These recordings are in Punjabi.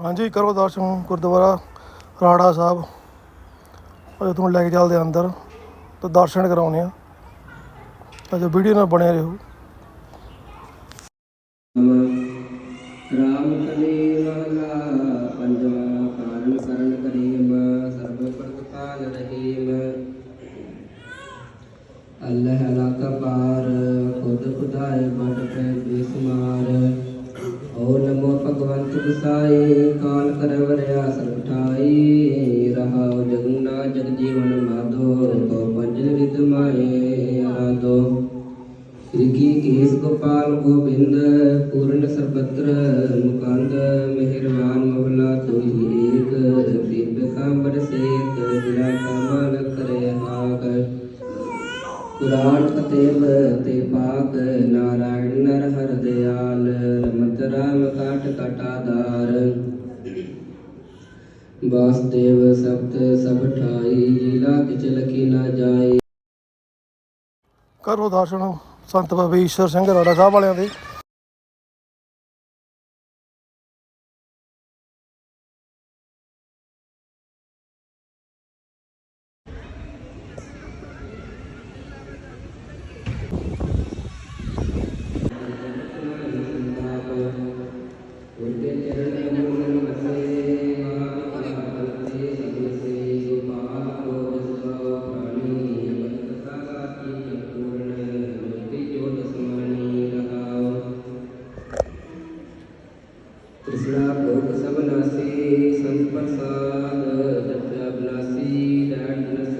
ਹਾਂਜੀ, ਕਰੋ ਦਰਸ਼ਨ, ਗੁਰਦੁਆਰਾ, ਰਾੜਾ ਸਾਹਿਬ। ਅਜੇ ਤੁਹਾਨੂੰ ਲੈ ਕੇ ਚੱਲਦੇ ਅੰਦਰ, ਤੇ ਦਰਸ਼ਨ ਕਰਾਉਣੇ ਆ ਅਜੇ ਵੀਡੀਓ ਨਾਲ ਬਣੇ ਰਹੋ। ਰਾਮ ਕਲੀ ਮਹਲਾ ਪੰਜਵਾ ਕਾਰਨ ਕਰਨ ਕਰੀਮ ਸਰਬ ਪ੍ਰਗਟਾਨ ਰਹੀਮ। ਅੱਲਾਹ ਅਲਾਕਾ ਪਾਰ, ਖੁਦ ਖੁਦਾਏ ਬਟ ਪੈ ਬੇਸਮਾਰ ਓ ਨਮੋ ਭਗਵੰਤ ਗੁਸਾਈ ਕਾਲ ਕਰ ਵਰਿਆ ਸਰਬ ਠਾਈ। ਰਹਾਉ ਜਗਨਾ ਜਗ ਜੀਵਨ ਮਾਧੋ ਕੋ ਪੰਜਨ ਵਿਦ ਮਾਏ ਆਰਾਧੋ ਸ੍ਰੀ ਕੇਸ ਗੋਪਾਲ ਗੋਬਿੰਦ, ਪੂਰਨ ਸਰਬਤਰ ਮੁਕੰਦ, ਮਿਹਰਬਾਨ ਕੁਰਾਨ ਕਤੇਬ ਤੇ ਪਾਕ ਨਾਰਾਇਣ ਨਰ ਹਰ ਦਿਆਲ, ਰਮਤ ਰਾਮ ਕਾਟ ਕਟਾਦਾਰ ਵਾਸਦੇਵ ਸਬਦ ਸਭ ਠਾਈ ਜਿਲਾ ਕਿਚ ਲਖੀ ਨਾ ਜਾਏ। ਕਰੋ ਦਰਸ਼ਨ, ਸੰਤ ਬਾਬਾ ਈਸ਼ਰ ਸਿੰਘ ਰਾੜਾ ਸਾਹਿਬ ਵਾਲਿਆਂ ਦੇ। ਤ੍ਰਿਸ਼ਨਾ ਭੋਗ ਸਭ ਨਾਸੀ ਸੰਤ ਪ੍ਰਸਾਦ ਜਪਿਆ ਬਨਾਸੀ ਡਾਟ ਨਸ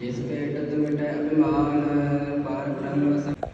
जिसके टुक मिटे अभिमान पार ब्रह्म